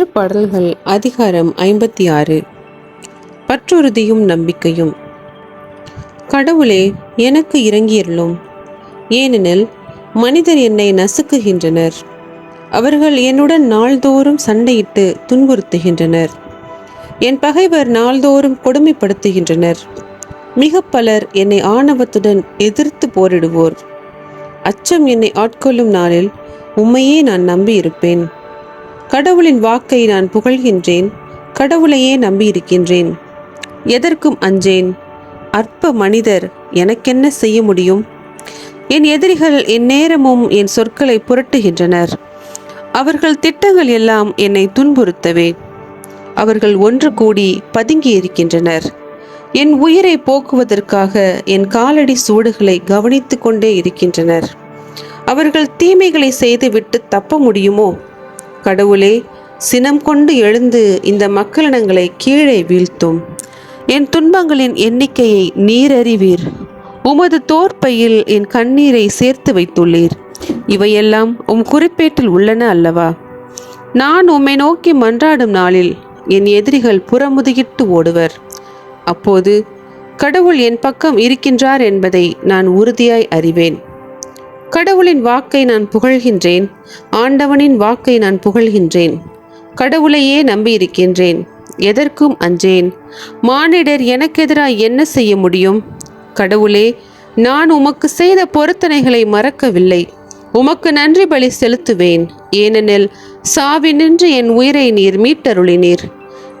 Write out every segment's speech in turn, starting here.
திருப்பாடல்கள் அதிகாரம் ஐம்பத்தி ஆறு பற்றுறுதியும் நம்பிக்கையும். கடவுளே எனக்கு இறங்கியருளும் ஏனெனில் மனிதர் என்னை நசுக்குகின்றனர். அவர்கள் என்னுடன் நாள்தோறும் சண்டையிட்டு துன்புறுத்துகின்றனர். என் பகைவர் நாள்தோறும் கொடுமைப்படுத்துகின்றனர். மிக பலர் என்னை ஆணவத்துடன் எதிர்த்து போரிடுவோர். அச்சம் என்னை ஆட்கொள்ளும் நாளில் உம்மையே நான் நம்பியிருப்பேன். கடவுளின் வாக்கை நான் புகழ்கின்றேன் கடவுளையே நம்பியிருக்கின்றேன். எதற்கும் அஞ்சேன்? அற்ப மனிதர் எனக்கென்ன செய்ய முடியும்? என் எதிரிகள் என் நேரமும் என் சொற்களை புரட்டுகின்றனர். அவர்கள் திட்டங்கள் எல்லாம் என்னை துன்புறுத்தவே. அவர்கள் ஒன்று கூடி பதுங்கி இருக்கின்றனர் என் உயிரை போக்குவதற்காக என் காலடி சூடுகளை கவனித்து கொண்டே இருக்கின்றனர். அவர்கள் தீமைகளை செய்துவிட்டு தப்ப முடியுமோ? கடவுளே சினம் கொண்டு எழுந்து இந்த மக்களிடங்களை கீழே வீழ்த்தும். என் துன்பங்களின் எண்ணிக்கையை நீரறிவீர். உமது தோற்பையில் என் கண்ணீரை சேர்த்து வைத்துள்ளீர். இவையெல்லாம் உம் குறிப்பேட்டில் உள்ளன அல்லவா? நான் உம்மை நோக்கி மன்றாடும் நாளில் என் எதிரிகள் புறமுதுகிட்டு ஓடுவர். அப்போது கடவுள் என் பக்கம் இருக்கின்றார் என்பதை நான் உறுதியாய் அறிவேன். கடவுளின் வாக்கை நான் புகழ்கின்றேன். ஆண்டவனின் வாக்கை நான் புகழ்கின்றேன். கடவுளையே நம்பியிருக்கின்றேன். எதற்கும் அஞ்சேன். மானிடர் எனக்கெதிராக என்ன செய்ய முடியும்? கடவுளே நான் உமக்கு செய்த பொருத்தனைகளை மறக்கவில்லை. உமக்கு நன்றி பலி செலுத்துவேன். ஏனெனில் சாவினின்று என் உயிரை நீர் மீட்டருளினீர்.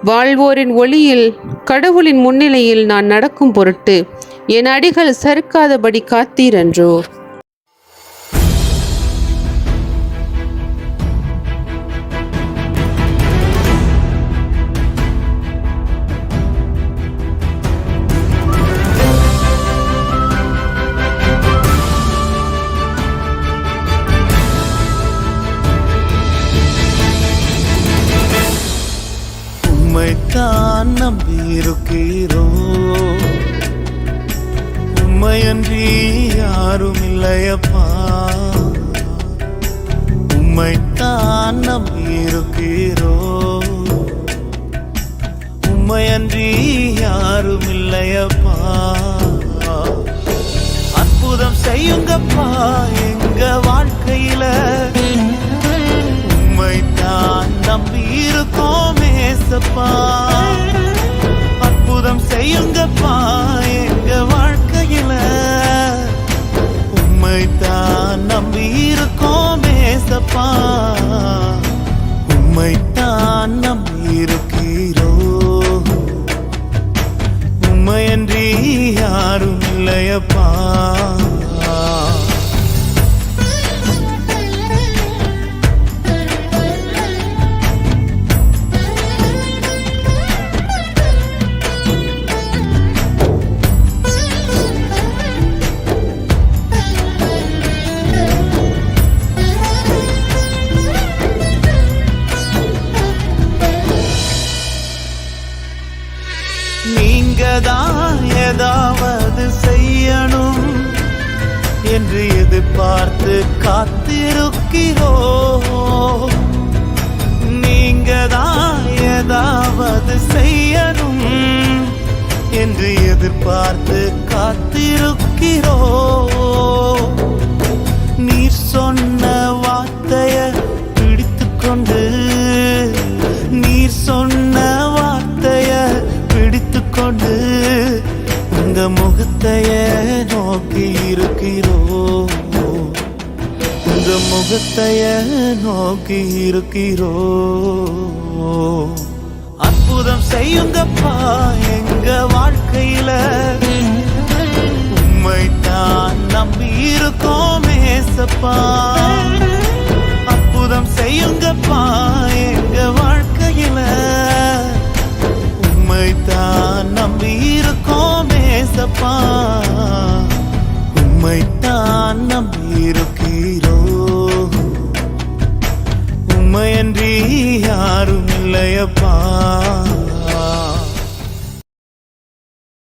வாழ்வோரின் ஒளியில் கடவுளின் முன்னிலையில் நான் நடக்கும் பொருட்டு என் அடிகள் சறுக்காதபடி காத்தீரன்றோ உம்மைத்தான் நம்பியிருக்கிறோ. உம்மையன்றி யாரும் இல்லையப்பா உம்மைத்தான் நம்பியிருக்கிறோ. உம்மையன்றி யாரும் இல்லையப்பா அற்புதம் செய்யுங்கப்பா எங்க வாழ்க்கையில. நீங்க தான் ஏதாவது செய்யணும்? என்று எதிர்பார்த்து காத்திருக்கிறோ நீங்க தான் ஏதாவது செய்யணும்? என்று எதிர்பார்த்து காத்திருக்கிறோ நீ சொன்ன வார்த்தைய உங்க முகத்தைய நோக்கி இருக்கிறோம்? உங்க முகத்தைய நோக்கி இருக்கிறோம்? அற்புதம் செய்யுங்கப்பா எங்க வாழ்க்கையில. உம்மைத்தான் நம்பி இருக்கோம் ஏசப்பா. ஏசப்பா உம்மை